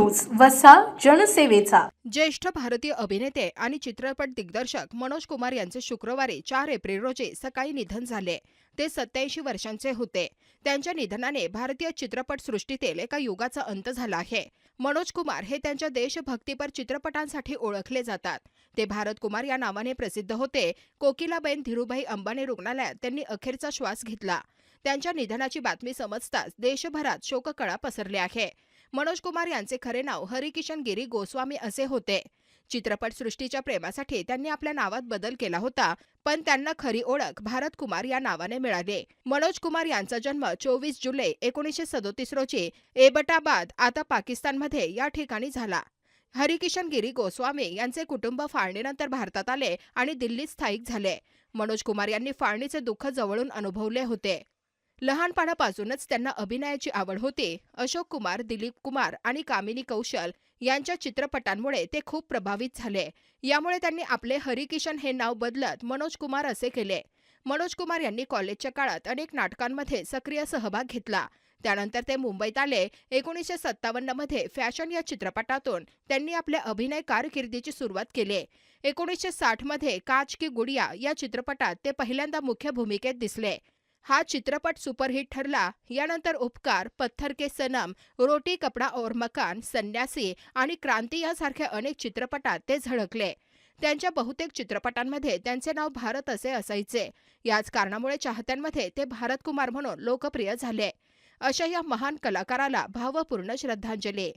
News वसा जनसेवेचा. ज्येष्ठ भारतीय अभिनेते आणि चित्रपट दिग्दर्शक मनोज कुमार यांचे शुक्रवारी चार एप्रिल रोजी सकाळी निधन झाले. ते सत्याऐंशी वर्षांचे होते. त्यांच्या निधनाने भारतीय चित्रपट सृष्टीतील एका युगाचा अंत झाला आहे. मनोज कुमार हे त्यांच्या देशभक्तीपर चित्रपटांसाठी ओळखले जातात. ते भारत कुमार या नावाने प्रसिद्ध होते. कोकिलाबेन धीरुभाई अंबानी रुग्णालयात त्यांनी अखेरचा श्वास घेतला. त्यांच्या निधनाची बातमी समजताच देशभरात शोककळा पसरली आहे. मनोज कुमार यांचे खरे नाव हरिकिशन गिरी गोस्वामी असे होते. चित्रपटसृष्टीच्या प्रेमासाठी त्यांनी आपल्या नावात बदल केला होता पण त्यांना खरी ओळख भारत कुमार या नावाने मिळाली. मनोज कुमार यांचा जन्म चोवीस जुलै एकोणीसशे सदोतीस रोजी एबटाबाद आता पाकिस्तानमध्ये या ठिकाणी झाला. हरिकिशन गिरी गोस्वामी यांचे कुटुंब फाळणीनंतर भारतात आले आणि दिल्लीत स्थायिक झाले. मनोज कुमार यांनी फाळणीचे दुःख जवळून अनुभवले होते. लहानपणापासूनच त्यांना अभिनयाची आवड होती. अशोक कुमार दिलीप कुमार आणि कामिनी कौशल यांच्या चित्रपटांमुळे ते खूप प्रभावित झाले. यामुळे त्यांनी आपले हरिकिशन हे नाव बदलत मनोज कुमार असे केले. मनोज कुमार यांनी कॉलेजच्या काळात अनेक नाटकांमध्ये सक्रिय सहभाग घेतला. त्यानंतर ते मुंबईत आले. एकोणीसशे सत्तावन्नमध्ये फॅशन या चित्रपटातून त्यांनी आपल्या अभिनय कारकिर्दीची सुरुवात केली. एकोणीसशे साठमध्ये काच की गुडिया या चित्रपटात ते पहिल्यांदा मुख्य भूमिकेत दिसले. हा चित्रपट सुपरहिट ठरला. यानंतर उपकार पत्थर के सनम रोटी कपडा और मकान संन्यासी आणि क्रांती यासारख्या अनेक चित्रपटात ते झळकले. त्यांच्या बहुतेक चित्रपटांमध्ये त्यांचे नाव भारत असे असायचे. याच कारणामुळे चाहत्यांमध्ये ते भारत कुमार म्हणून लोकप्रिय झाले. अशा या महान कलाकाराला भावपूर्ण श्रद्धांजली.